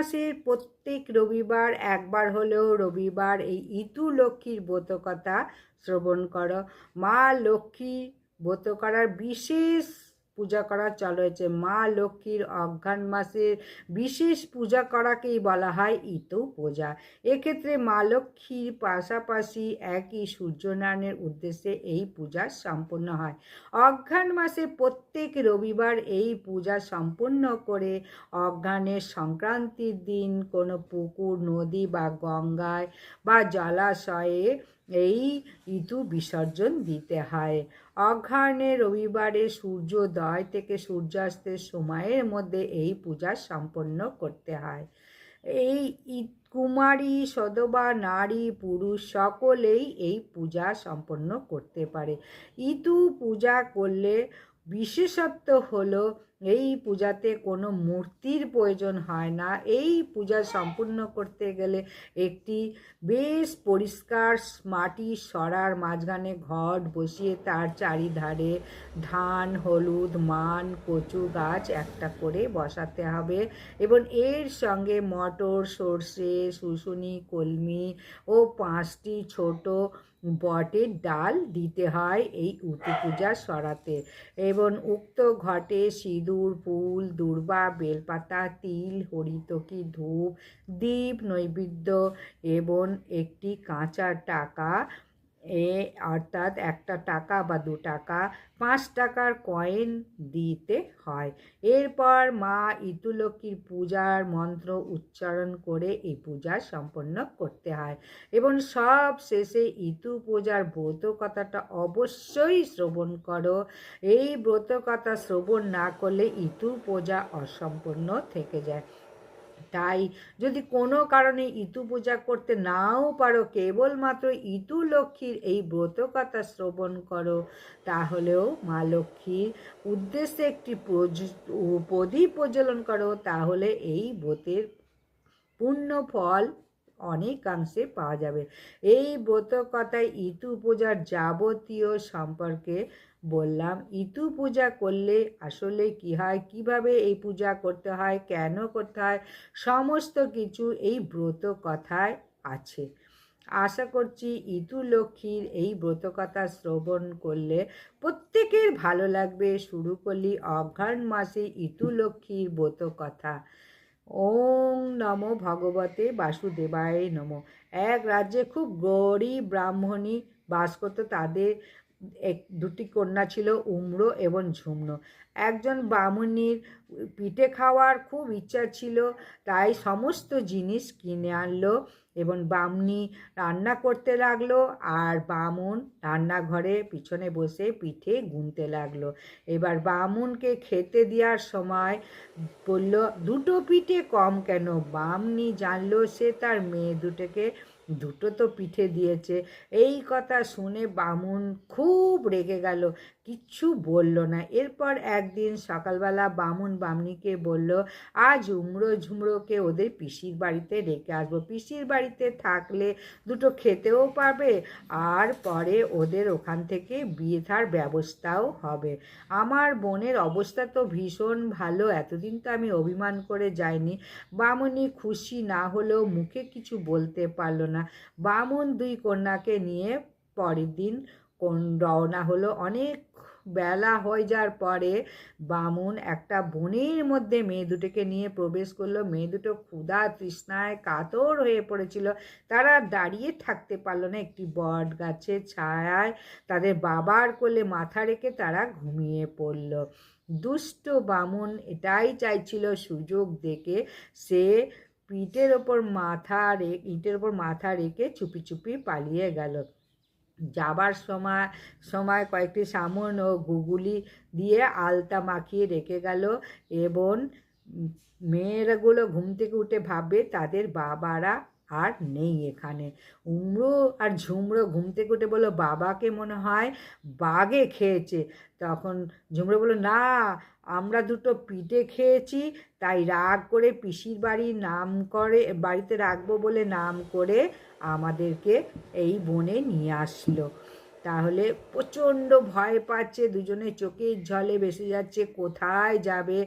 মাসের প্রত্যেক রবিবার একবার হলেও রবিবার এই ইতু লক্ষ্মীর ব্রতকথা শ্রবণ করো। মা লক্ষ্মী ব্রত করার বিশেষ পূজা করা চালু হয়েছে মা লক্ষ্মীর অঘ্রাণ মাসের বিশেষ পূজা করাকেই বলা হয় ইতু পূজা। এক্ষেত্রে মা লক্ষ্মীর পাশাপাশি একই সূর্যনারায়ণের উদ্দেশ্যে এই পূজা সম্পন্ন হয়। অঘ্রাণ মাসে প্রত্যেক রবিবার এই পূজা সম্পূর্ণ করে অঘ্রাণের সংক্রান্তির দিন কোনো পুকুর, নদী বা গঙ্গায় বা জলাশয়ে এই ঋতু বিসর্জন দিতে হয়। অঘ্রাণে রবিবারে সূর্যোদয় থেকে সূর্যাস্তের সময়ের মধ্যে এই পূজা সম্পন্ন করতে হয়। এই কুমারী, সদবা, নারী, পুরুষ সকলেই এই পূজা সম্পন্ন করতে পারে। ইতু পূজা করলে বিশেষত্ব হলো এই পূজাতে কোনো মূর্তির প্রয়োজন হয় না। এই পূজা সম্পূর্ণ করতে গেলে একটি বেশ পরিষ্কার মাটির সরার মাঝখানে ঘট বসিয়ে তার চারিধারে ধান, হলুদ, মান, কচু গাছ একটা করে বসাতে হবে এবং এর সঙ্গে মটর, সর্ষে, শুশুনি, কলমি ও পাঁচটি ছোট বটের ডাল দিতে হয় এই উতু পূজা সরাতে। এবং উক্ত ঘটে সিঁদুর, ফুল, দুর্বা, বেলপাতা, তিল, হরিতকি, ধূপ দ্বীপ নৈবেদ্য এবং একটি কাঁচা টাকা এ অর্থাৎ একটা টাকা বা দু টাকা পাঁচ টাকার কয়েন দিতে হয়। এরপর মা ইতুলক্ষ্মীর পূজার মন্ত্র উচ্চারণ করে এই পূজা সম্পন্ন করতে হয় এবং সব শেষে ইতু পূজার ব্রত কথাটা অবশ্যই শ্রবণ করো। এই ব্রত কথা শ্রবণ না করলে ইতু পূজা অসম্পূর্ণ থেকে যায়। তাই যদি কোনো কারণে ইতু পূজা করতে নাও পারো, কেবলমাত্র ইতু লক্ষ্মীর এই ব্রত কথা শ্রবণ করো, তাহলেও মা লক্ষ্মীর উদ্দেশ্যে একটি প্রদীপ প্রজ্বলন করো, তাহলে এই ব্রতের পূর্ণ ফল অনেকাংশে পাওয়া যাবে। এই ব্রত কথায় ইতু পূজার যাবতীয় সম্পর্কে বললাম, ইতু পূজা করলে আসলে কি হয়? কীভাবে এই পূজা করতে হয়? কেন করতে হয়? সমস্ত কিছু এই ব্রত কথায় আছে। আশা করছি ইতু লক্ষ্মীর এই ব্রতকথা শ্রবণ করলে প্রত্যেকের ভালো লাগবে। শুরু করলি অঘ্রাণ মাসে ইতু লক্ষ্মীর ব্রতকথা ওং নমো ভগবতে বাসুদেবায় নমো। এক রাজ্যে খুব গরিব ব্রাহ্মণী বাস করতো তাদের এক, দুটি কন্যা ছিল উমরো এবং ঝুমরো একজন বামুনির পিঠে খাওয়ার খুব ইচ্ছা ছিল, তাই সমস্ত জিনিস কিনে আনলো এবং বামনি রান্না করতে লাগল আর বামুন রান্নাঘরে পিছনে বসে পিঠে গুনতে লাগল। এবার বামুনকে খেতে দেওয়ার সময় বলল, দুটো পিঠে কম কেন? বামনি জানলো, সে তার মেয়ে দুটোকে দুটো তো পিঠে দিয়েছে। এই কথা শুনে বামুন খুব রেগে গেল। কিচ্ছু বলল না। এরপর একদিন সকালবেলা বামুন বামনিকে বলল, আজ উমড়ো ঝুমড়োকে ওদের পিসির বাড়িতে রেখে আসব। পিসির বাড়িতে থাকলে দুটো খেতেও পাবে আর পরে ওদের ওখান থেকে বিয়ে থার ব্যবস্থাও হবে। আমার বোনের অবস্থা তো ভীষণ ভালো, এতদিন তো আমি অভিমান করে যাইনি। বামুনি খুশি না হলেও মুখে কিছু বলতে পারল না। বামুন দুই কন্যাকে নিয়ে পরের দিন কোন রওনা হলো। অনেক বেলা হয়ে যাওয়ার পরে বামুন একটা বনের মধ্যে মেয়ে দুটোকে নিয়ে প্রবেশ করল। মেয়ে দুটো ক্ষুধা তৃষ্ণায় কাতর হয়ে পড়েছিল। তারা দাঁড়িয়ে থাকতে পারল না। একটি বট গাছের ছায়ায় তাদের বাবার কোলে মাথা রেখে তারা ঘুমিয়ে পড়ল। দুষ্ট বামুন এটাই চাইছিল সুযোগ দেখে। সে পিঠের ওপর মাথা রে, ইটের ওপর মাথা রেখে চুপি চুপি পালিয়ে গেল। যাবার সময় সময় কয়েকটি সামন ও গুগুলি দিয়ে আলতা মাখিয়ে রেখে গেল এবং মেয়েরাগুলো ঘুম থেকে উঠে ভাববে তাদের বাবারা আর নেই এখানে। উমরো আর ঝুমরো ঘুম থেকে উঠে বলল, বাবাকে মনে হয় বাঘে খেয়েছে। তখন ঝুমরো বলল, না আমরা দুটো পিঠে খেয়েছি, তাই রাগ করে পিসির বাড়ি নাম করে, বাড়িতে রাখব বলে নাম করে আমাদেরকে এই বনে নিয়ে আসলো। তাহলে প্রচণ্ড ভয় পাচ্ছে দুজনে চোখের জলে ভেসে যাচ্ছে, কোথায় যাবে,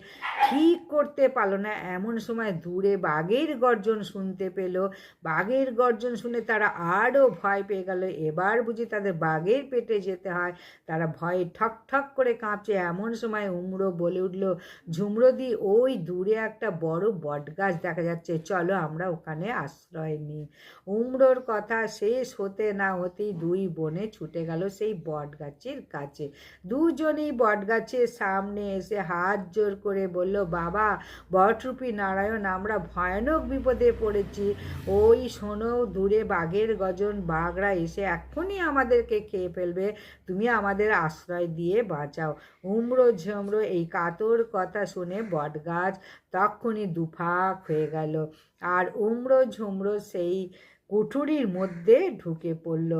ঠিক করতে পারল না। এমন সময় দূরে বাঘের গর্জন শুনতে পেল। বাঘের গর্জন শুনে তারা আরও ভয় পেয়ে গেল। এবার বুঝি তাদের বাঘের পেটে যেতে হয়। তারা ভয়ে ঠক ঠক করে কাঁপছে। এমন সময় উমড়ো বলে উঠল ঝুমরোদি ওই দূরে একটা বড় বটগাছ দেখা যাচ্ছে। চলো আমরা ওখানে আশ্রয় নিই। উমড়োর কথা শেষ হতে না হতেই দুই বনে ছুটে গেল সেই বটগাছের কাছে। দুজনেই বটগাছের সামনে এসে হাত জোর করে বলল, বাবা, বটরূপী নারায়ণ, আমরা ভয়ানক বিপদে পড়েছি। ওই শোনো, দূরে বাঘের গজন, বাঘরা এসে এক্ষুনি আমাদেরকে খেয়ে ফেলবে। তুমি আমাদের আশ্রয় দিয়ে বাঁচাও। উমড়ো ঝমড়ো এই কাতর কথা শুনে বটগাছ তখনই দুফাক হয়ে গেল। আর উমড়ো ঝুমড়ো সেই কুঠুরির মধ্যে ঢুকে পড়ল।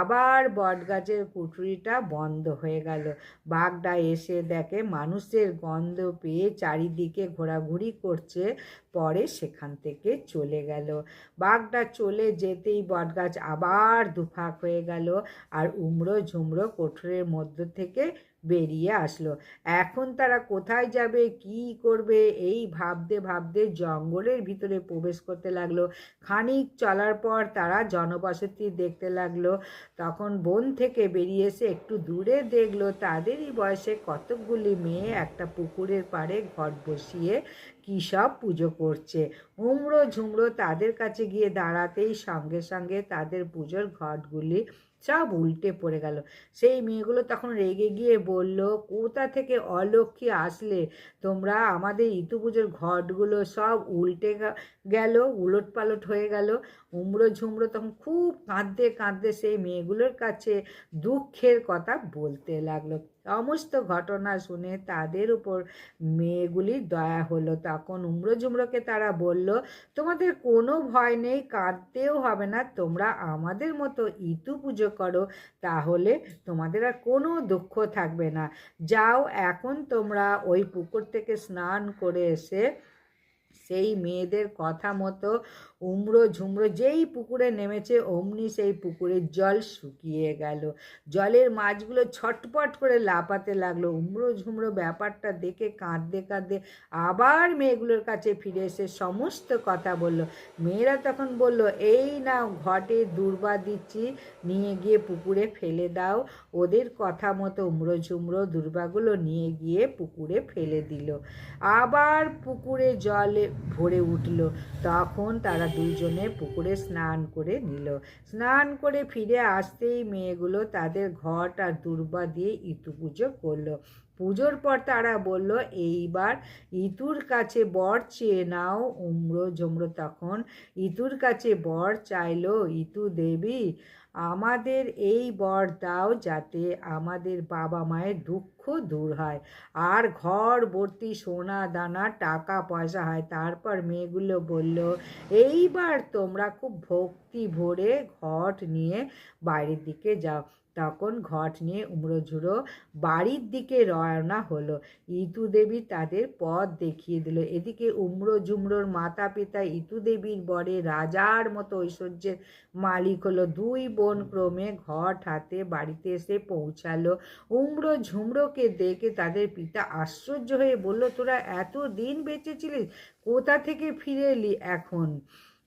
আবার বটগাছের কুঠুরিটা বন্ধ হয়ে গেল। বাঘটা এসে দেখে মানুষের গন্ধ পেয়ে চারিদিকে ঘোরাঘুরি করছে, পরে সেখান থেকে চলে গেল। বাঘটা চলে যেতেই বটগাছ আবার দুফাক হয়ে গেল আর উমড়ো ঝুমড়ো কোঠরের মধ্য থেকে বেরিয়ে আসলো। এখন তারা কোথায় যাবে, কি করবে, এই ভাবতে ভাবতে জঙ্গলের ভিতরে প্রবেশ করতে লাগল। খানিক চলার পর তারা জনবসতি দেখতে লাগল। তখন বন থেকে বেরিয়ে এসে একটু দূরে দেখল, তাদেরই বয়সে কতকগুলি মেয়ে একটা পুকুরের পাড়ে ঘট বসিয়ে কী সব পুজো করছে। উমড়ো ঝুমড়ো তাদের কাছে গিয়ে দাঁড়াতেই সঙ্গে সঙ্গে তাদের পুজোর ঘটগুলি সব উল্টে পড়ে গেল। সেই মেয়েগুলো তখন রেগে গিয়ে বলল, কোথা থেকে অলক্ষ্মী আসলে? তোমরা আমাদের ইতু পুজোর ঘটগুলো সব উল্টে গেল উলট পালট হয়ে গেল। উমড়ো ঝুমড়ো তখন খুব কাঁদতে কাঁদতে সেই মেয়েগুলোর কাছে দুঃখের কথা বলতে লাগল। সমস্ত ঘটনা শুনে তাদের উপর মেয়েগুলির দয়া হলো। তখন উমড়ো ঝুমড়োকে তারা বলল, তোমাদের কোনো ভয় নেই, কাঁদতেও হবে না। তোমরা আমাদের মতো ইতু পুজো করো, তাহলে তোমাদের আর কোনো দুঃখ থাকবে না। যাও, এখন তোমরা ওই পুকুর থেকে স্নান করে এসে সেই মেয়েদের কথা মতো উমড়ো ঝুমড়ো যেই পুকুরে নেমেছে, অমনি সেই পুকুরের জল শুকিয়ে গেল। জলের মাছগুলো ছটপট করে লাপাতে লাগল। উমড়ো ঝুমড়ো ব্যাপারটা দেখে কাঁদতে কাঁদতে আবার মেয়েগুলোর কাছে ফিরে এসে সমস্ত কথা বলল। মেয়েরা তখন বলল, এই না ঘটে দুর্বা দিচ্ছি, নিয়ে গিয়ে পুকুরে ফেলে দাও। ওদের কথা মতো উমড়ো ঝুমড়ো দুর্বাগুলো নিয়ে গিয়ে পুকুরে ফেলে দিল। আবার পুকুরে জলে ভরে উঠল। তখন তারা দুইজনে পুকুরে স্নান করে নিল। স্নান করে ফিরে আসতেই মেয়েগুলো তাদের ঘট আর দুর্বা দিয়ে ইতু পুজো করল। পুজোর পর তারা বলল, এইবার ইতুর কাছে বর চেয়ে নাও, উমড়ো ঝুমড়ো তখন। ইতুর কাছে বর চাইলো ইতু দেবী, আমাদের এই বর দাও যাতে আমাদের বাবা মায়ের দুঃখ দূর হয়। আর ঘর ভর্তি সোনা দানা, টাকা পয়সা হয়। তারপর মেয়েগুলো বলল, এইবার তোমরা খুব ভক্তি ভরে ঘট নিয়ে বাইরের দিকে যাও। তখন ঘট নিয়ে উমড়ো ঝুড়ো বাড়ির দিকে রওনা হলো। ইতু দেবী তাদের পথ দেখিয়ে দিল। এদিকে উমড়ো ঝুমড়োর মাতা পিতা ইতু দেবীর বরে রাজার মতো ঐশ্বর্যের মালিক হলো। দুই বোন ক্রমে ঘট হাতে বাড়িতে এসে পৌঁছালো। উমড়ো ঝুমড়োকে দেখে তাদের পিতা আশ্চর্য হয়ে বলল, তোরা এত দিন বেঁচেছিলিস কোথা থেকে ফিরে এলি এখন?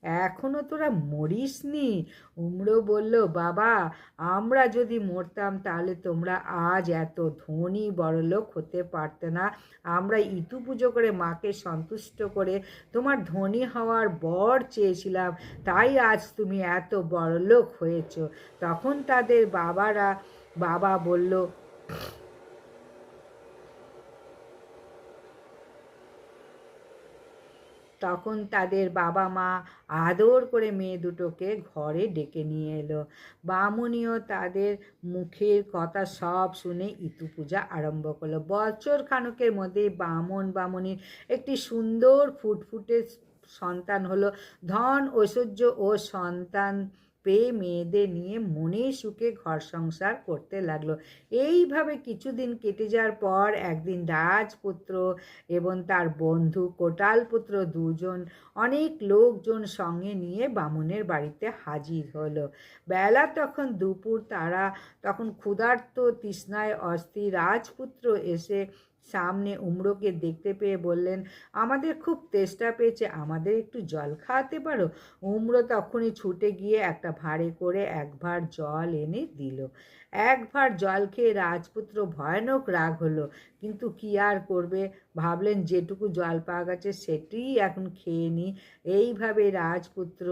এখনও তোরা মরিসনি? উমড়ো বলল, বাবা, আমরা যদি মরতাম তাহলে তোমরা আজ এত ধনী বড়লোক হতে পারতে না। আমরা ইতু পুজো করে মাকে সন্তুষ্ট করে তোমার ধনী হওয়ার বর চেয়েছিলাম। তাই আজ তুমি এত বড়লোক হয়েছ। তখন তাদের বাবারা, বাবা বলল তখন তাদের বাবা মা আদর করে মেয়ে দুটোকে ঘরে ডেকে নিয়ে এলো। বামুনিও তাদের মুখের কথা সব শুনে ইতু পূজা আরম্ভ করল। বছর খানকের মধ্যে বামন বামনির একটি সুন্দর ফুটফুটে সন্তান হলো। ধন, ঐশ্বর্য ও সন্তান পেয়ে মেয়েদের নিয়ে মনে সুখে ঘর সংসার করতে লাগল। এইভাবে কিছুদিন কেটে যাওয়ার পর একদিন রাজপুত্র এবং তার বন্ধু কোটালপুত্র দুজন, অনেক লোকজন সঙ্গে নিয়ে বামুনের বাড়িতে হাজির হলো। বেলা তখন দুপুর, তারা তখন ক্ষুধার্ত তৃষ্ণায় অস্থির রাজপুত্র এসে সামনে উমড়োকে দেখতে পেয়ে বললেন, আমাদের খুব তেষ্টা পেয়েছে, আমাদের একটু জল খাওয়াতে পারো? উমরো তখনই ছুটে গিয়ে একটা ভাঁড়ে করে এক ভাঁড় জল এনে দিল। এক ভাঁড় জল খেয়ে রাজপুত্র ভয়ানক রাগ হলো, কিন্তু কি আর করবে? ভাবলেন, যেটুকু জল পাওয়া গেছে সেটিই এখন খেয়ে নিই এইভাবে রাজপুত্র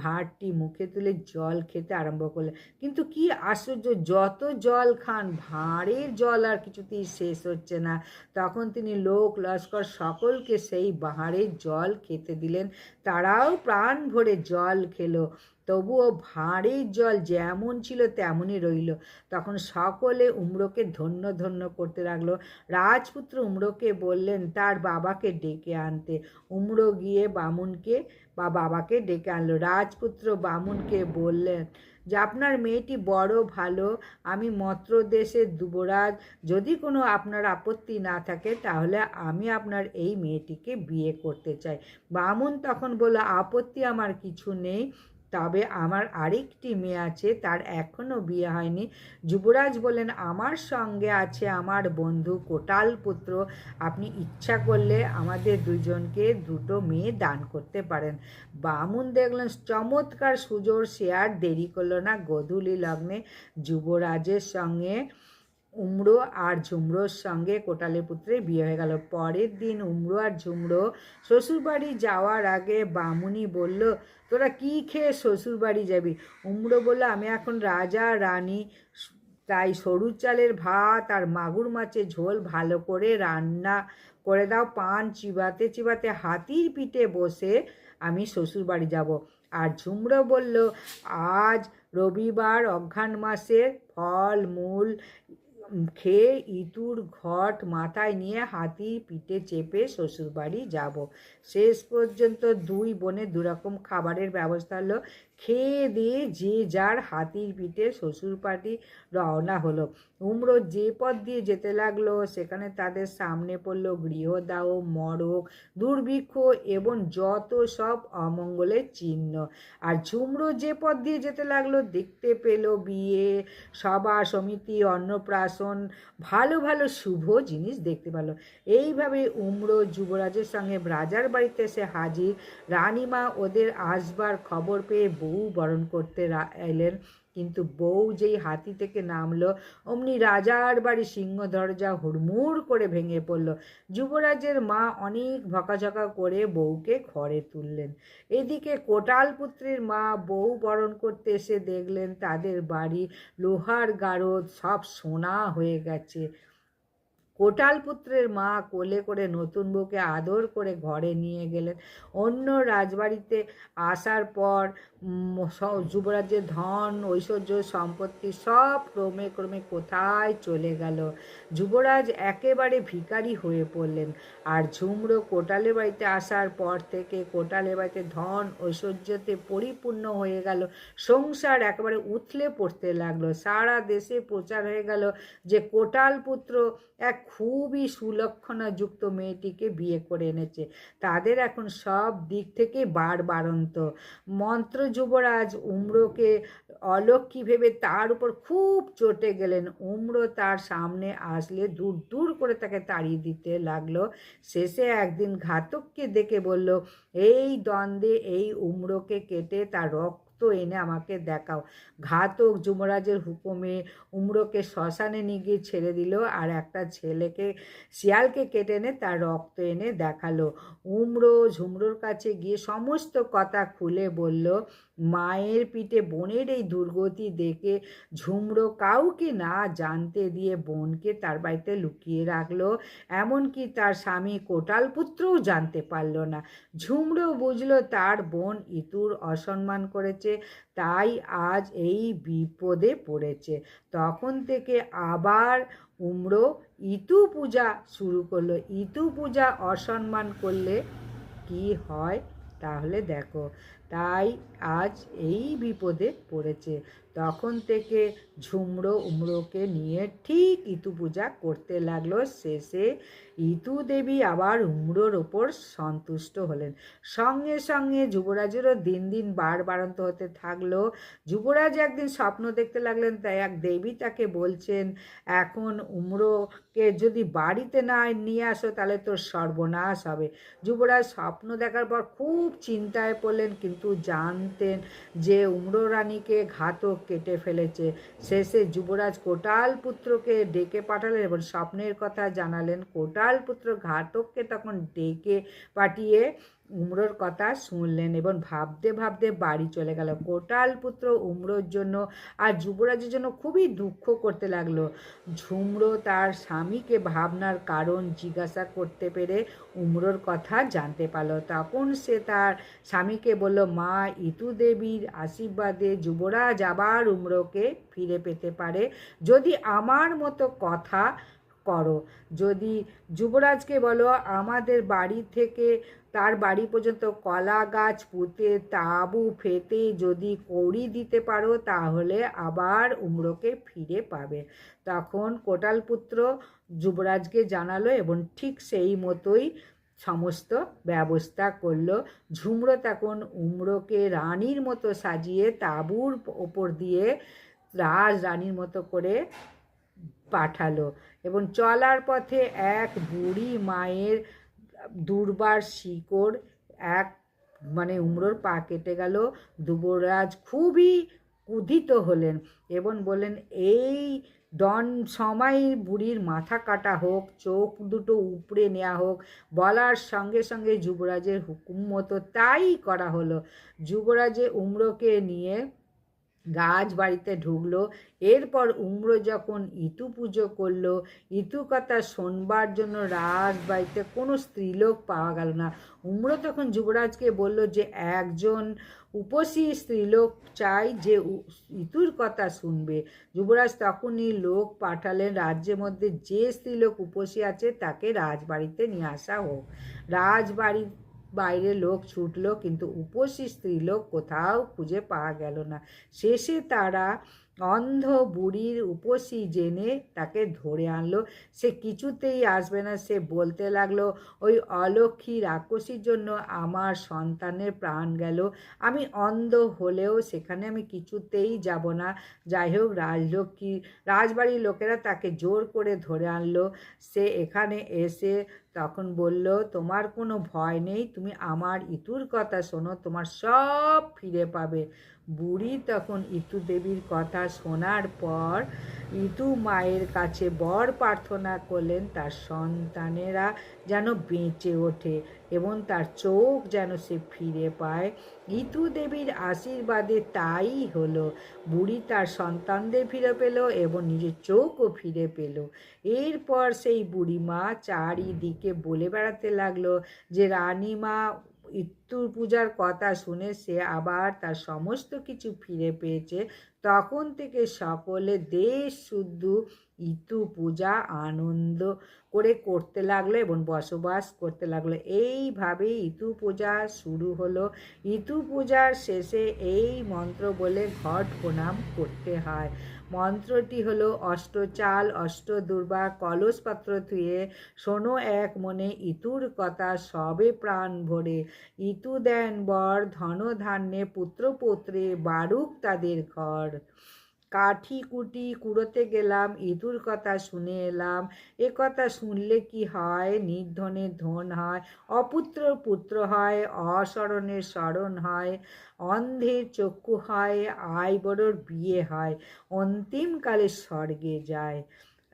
ভাঁড়টি মুখে তুলে জল খেতে আরম্ভ করলেন। কিন্তু কি আশ্চর্য, যত জল খান, ভাঁড়ের জল আর কিছুতেই শেষ হচ্ছে না। তখন তিনি লোক, লস্কর সকলকে সেই ভাঁড়ের জল খেতে দিলেন। তারাও প্রাণ ভরে জল খেলো। তবুও ভাঁড়ের জল যেমন ছিল তেমনই রইল। তখন সকলে উমড়োকে ধন্য ধন্য করতে লাগল। রাজপুত্র উমড়োকে বললেন, তার বাবাকে ডেকে আনতে। উমড়ো গিয়ে বামুনকে বা বাবাকে ডেকে আনলো। রাজপুত্র বামুনকে বললেন যে আপনার মেয়েটি বড়, ভালো, আমি মত্র দেশের যুবরাজ, যদি কোনো আপনার আপত্তি না থাকে, তাহলে আমি আপনার এই মেয়েটিকে বিয়ে করতে চাই। বামুন তখন বলল, আপত্তি আমার কিছু নেই। তবে আমার আরেকটি মেয়ে আছে, তার এখনও বিয়ে হয়নি। যুবরাজ বলেন আমার সঙ্গে আছে আমার বন্ধু কোটাল পুত্র। আপনি ইচ্ছা করলে আমাদের দুজনকে দুটো মেয়ে দান করতে পারেন। বামুন দেখলেন, চমৎকার সুজোর সে আর দেরি করল না। গধূলি লগ্নে যুবরাজের সঙ্গে উমড়ো আর ঝুমড়োর সঙ্গে কোটালে পুত্রের বিয়ে হয়ে গেল। পরের দিন উমরো আর ঝুমড়ো শ্বশুরবাড়ি যাওয়ার আগে বামুনি বলল, তোরা কি খেয়ে শ্বশুরবাড়ি যাবি? উমড়ো বলল, আমি এখন রাজা রানী, তাই সরু চালের ভাত আর মাগুর মাছের ঝোল ভালো করে রান্না করে দাও। পান চিবাতে চিবাতে হাতির পিঠে বসে আমি শ্বশুরবাড়ি যাব। আর ঝুমড়ো বলল, আজ রবিবার অঘ্রাণ মাসের ফল মূল খেয়ে ইঁতুর ঘট মাথায় নিয়ে হাতি পিঠে চেপে শ্বশুরবাড়ি যাব। শেষ পর্যন্ত দুই বোনে দুরকম খাবারের ব্যবস্থা হলো খেয়ে দিয়ে যে যার হাতির পিঠে শ্বশুরবাড়ি রওনা হলো। উমরো যে পথ দিয়ে যেতে লাগল, সেখানে তাদের সামনে পড়ল গৃহদাহ মরক, দুর্ভিক্ষ এবং যত সব অমঙ্গলের চিহ্ন। আর ঝুমরো যে পথ দিয়ে যেতে লাগল, দেখতে পেল বিয়ে, সভা, সমিতি, অন্নপ্রাশন, ভালো ভালো শুভ জিনিস দেখতে পেল। এইভাবে উমরো যুবরাজের সঙ্গে রাজার বাড়িতে এসে হাজির। রানীমা ওদের আসবার খবর পেয়ে বউ বরণ করতে এলেন। কিন্তু বউ যেই হাতি থেকে নামলো, অমনি রাজার বাড়ি সিংহ দরজা হুড়মুড় করে ভেঙে পড়ল। যুবরাজের মা অনেক ভকাঝকা করে বউকে ঘরে তুললেন। এদিকে কোটাল পুত্রের মা বউ বরণ করতে এসে দেখলেন তাদের বাড়ি লোহার গারদ সব সোনা হয়ে গেছে। কোটাল পুত্রের মা কোলে করে নতুন বউকে আদর করে ঘরে নিয়ে গেলেন। অন্য রাজবাড়িতে আসার পর যুবরাজের ধন, ঐশ্বর্য, সম্পত্তি সব ক্রমে ক্রমে কোথায় চলে গেল? যুবরাজ একেবারে ভিকারি হয়ে পড়লেন। আর ঝুমড়ো কোটালের বাড়িতে আসার পর থেকে কোটালের বাড়িতে ধন, ঐশ্বর্যতে পরিপূর্ণ হয়ে গেল। সংসার একেবারে উথলে পড়তে লাগল। সারা দেশে প্রচার হয়ে গেল যে কোটাল পুত্র এক খুবই সুলক্ষণাযুক্ত মেয়েটিকে বিয়ে করে এনেছে। তাদের এখন সব দিক থেকে বার বারন্ত। মন্ত্র যুবরাজ উমরোকে অলক্ষী ভেবে তার উপর খুব চটে গেলেন। উমরো তার সামনে আসলে দূর দূর করে তাকে তাড়িয়ে দিতে লাগল। শেষে একদিন ঘাতককে দেখে বলল, এই দ্বন্দ্বে এই উমরোকে কেটে তার রক্ত রক্ত এনে আমাকে দেখাও। ঘাতক যুবরাজের হুকুমে উমড়োকে শ্মশানে নিয়ে গিয়ে ছেড়ে দিল আর একটা ছেলেকে, শিয়ালকে কেটে এনে তার রক্ত এনে দেখাল। উমড়ো ঝুমড়োর কাছে গিয়ে সমস্ত কথা খুলে বলল, মায়ের পিঠে বোনের এই দুর্গতি দেখে ঝুমড়ো কাউকে না জানতে দিয়ে বোনকে তার বাড়িতে লুকিয়ে রাখল। এমনকি তার স্বামী কোটাল পুত্রও জানতে পারল না। ঝুমড়ো বুঝলো তার বোন ইতুর অসম্মান করেছে। তাই আজ এই বিপদে পড়েছে। তখন থেকে আবার উমড়ো ইতু পূজা শুরু করল। ইতু পূজা অসম্মান করলে কি হয়? তাহলে দেখো, তাই আজ এই বিপদে পড়েছে। তখন থেকে ঝুমড়ো উমড়োকে নিয়ে ঠিক ইতু পূজা করতে লাগল। শেষে ইতু দেবী আবার উমড়োর ওপর সন্তুষ্ট হলেন। সঙ্গে সঙ্গে যুবরাজেরও দিন দিন বার বাড়ন্ত হতে থাকল। যুবরাজ একদিন স্বপ্ন দেখতে লাগলেন, তাই এক দেবী তাকে বলছেন, এখন উমড়োকে যদি বাড়িতে না নিয়ে আসো, তাহলে তোর সর্বনাশ হবে। যুবরাজ স্বপ্ন দেখার পর খুব চিন্তায় পড়লেন, কিন্তু জানতেন যে উমরো রানীকে ঘাতক কেটে ফেলেছে। শেষে যুবরাজ কোটাল পুত্রকে ডেকে পাঠালেন এবং স্বপ্নের কথা জানালেন। কোটাল পুত্র ঘাতককে তখন ডেকে পাঠিয়ে উমরোর কথা শুনলেন এবং ভাবতে ভাবতে বাড়ি চলে গেল। কোটাল পুত্র উমরোর জন্য আর যুবরাজের জন্য খুবই দুঃখ করতে লাগল। ঝুমরো তার স্বামীকে ভাবনার কারণ জিজ্ঞাসা করতে পেরে উমরোর কথা জানতে পারল। তখন সে তার স্বামীকে বলল, মা, ইতু দেবীর আশীর্বাদে যুবরাজ আবার উমরোকে ফিরে পেতে পারে। যদি আমার মতো কথা করো। যদি যুবরাজকে বলো, আমাদের বাড়ি থেকে তার বাড়ি পর্যন্ত কলা গাছ, পুঁতে তাঁবু ফেতে যদি কড়ি দিতে পারো, তাহলে আবার উমরোকে ফিরে পাবে। তখন কোটালপুত্র যুবরাজকে জানালো এবং ঠিক সেই মতোই সমস্ত ব্যবস্থা করল। ঝুমরো তখন উমরোকে রানীর মতো সাজিয়ে তাঁবুর ওপর দিয়ে রাজ রানীর মতো করে পাঠালো এবং চলার পথে এক বুড়ি মায়ের দুর্বার শিকড়, এক মানে উমরোর পা কেটে গেল। যুবরাজ খুবই কুধিত হলেন এবং বললেন, এই ডন সময় বুড়ির মাথা কাটা হোক, চোখ দুটো উপড়ে নেওয়া হোক, বলার সঙ্গে সঙ্গে যুবরাজের হুকুম মতো তাই করা হলো। যুবরাজে উমরোকে নিয়ে রাজবাড়িতে ঢুকলো। এরপর উমরো যখন ইতু পুজো করল, ইতু কথা শোনবার জন্য রাজবাড়িতে কোনো স্ত্রীলোক পাওয়া গেল না। উম্র তখন যুবরাজকে বলল যে, একজন উপসী স্ত্রীলোক চাই যে ইতুর কথা শুনবে। যুবরাজ তখনই লোক পাঠালেন, রাজ্যের মধ্যে যে স্ত্রীলোক উপসী আছে তাকে রাজবাড়িতে নিয়ে আসা হোক। রাজবাড়ি বাইরে লোক ছুটলো, কিন্তু উপসী স্ত্রীলোক কোথাও খুঁজে পাওয়া গেল না। শেষে তারা অন্ধ বুড়ির উপসী জেনে তাকে ধরে আনলো। সে কিছুতেই আসবে না, সে বলতে লাগল, ওই অলক্ষী রাক্ষসীর জন্য আমার সন্তানের প্রাণ গেল। আমি অন্ধ হলেও সেখানে আমি কিছুতেই যাব না। যাই হোক, রাজলক্ষ্মী, রাজবাড়ির লোকেরা তাকে জোর করে ধরে আনলো। সে এখানে এসে তখন বলল, তোমার কোনো ভয় নেই, তুমি আমার ইতুর কথা শোনো, তোমার সব ফিরে পাবে। বুড়ি তখন ইতু দেবীর কথা শোনার পর ইতু মায়ের কাছে বর প্রার্থনা করলেন, তার সন্তানেরা যেন বেঁচে ওঠে। এবং তার চোখ যেন সে ফিরে পায়। ইতু দেবীর আশীর্বাদে তাই হলো। বুড়ি তার সন্তানদের ফিরে পেল এবং নিজের চোখও ফিরে পেল। এরপর সেই বুড়িমা চারিদিকে বলে বেড়াতে লাগল যে, রানীমা ইত্যুর পূজার কথা শুনে সে আবার তার সমস্ত কিছু ফিরে পেয়েছে। তখন থেকে সকলে দেশ শুদ্ধ ইতু পূজা আনন্দ করে করতে লাগল এবং বসবাস করতে লাগল। এইভাবে ইতু পূজা শুরু হলো। ইতু পূজার শেষে এই মন্ত্র বলে ঘট প্রণাম করতে হয়। মন্ত্রটি হলো, অষ্টচাল অষ্ট দুর্বা কলসপত্র থুয়ে শোনো এক মনে ইতুর কথা সবে প্রাণ ভরে। ইতু দেন বর ধন ধান্যে পুত্রপৌত্রে, বারুক তাদের ঘর। কাঠি কুটি কুড়োতে গেলাম, ইঁদুর কথা শুনে এলাম। এ কথা শুনলে কি হয়? নির্ধনের ধন হয়, অপুত্র পুত্র হয় অসরণের স্মরণ হয় অন্ধের চক্ষু হয় আয় বড়োর বিয়ে হয়, অন্তিমকালে স্বর্গে যায়।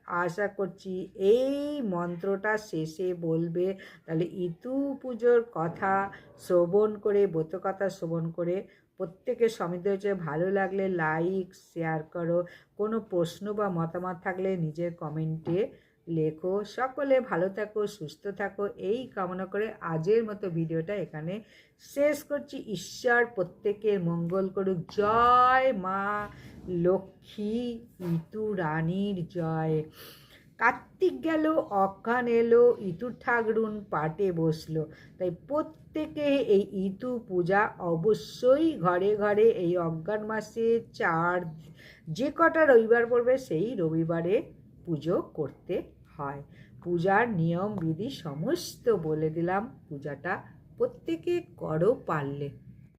আশা করছি এই মন্ত্রটা শেষে বলবে। তাহলে ইতু পুজোর কথা, শ্রবণ করে ব্রত কথা শ্রবণ করে প্রত্যেকের সমৃদ্ধ ভালো লাগলে লাইক শেয়ার করো। কোনো প্রশ্ন বা মতামত থাকলে নিজের কমেন্টে লেখো। সকলে ভালো থাকো, সুস্থ থাকো। এই কামনা করে আজের মতো ভিডিওটা এখানে শেষ করছি। ঈশ্বর প্রত্যেকের মঙ্গল করুক। জয় মা লক্ষ্মী ইতু রানীর জয়। কার্তিক গেল অজ্ঞান এলো ইতু ঠাকরুন পাটে বসল। তাই প্রত্যেকে এই ইতু পূজা অবশ্যই ঘরে ঘরে এই অজ্ঞান মাসে চার যে কটা রবিবার পড়বে সেই রবিবারে পুজো করতে হয়। পূজার নিয়ম বিধি সমস্ত বলে দিলাম, পূজাটা প্রত্যেকে করো পারলে।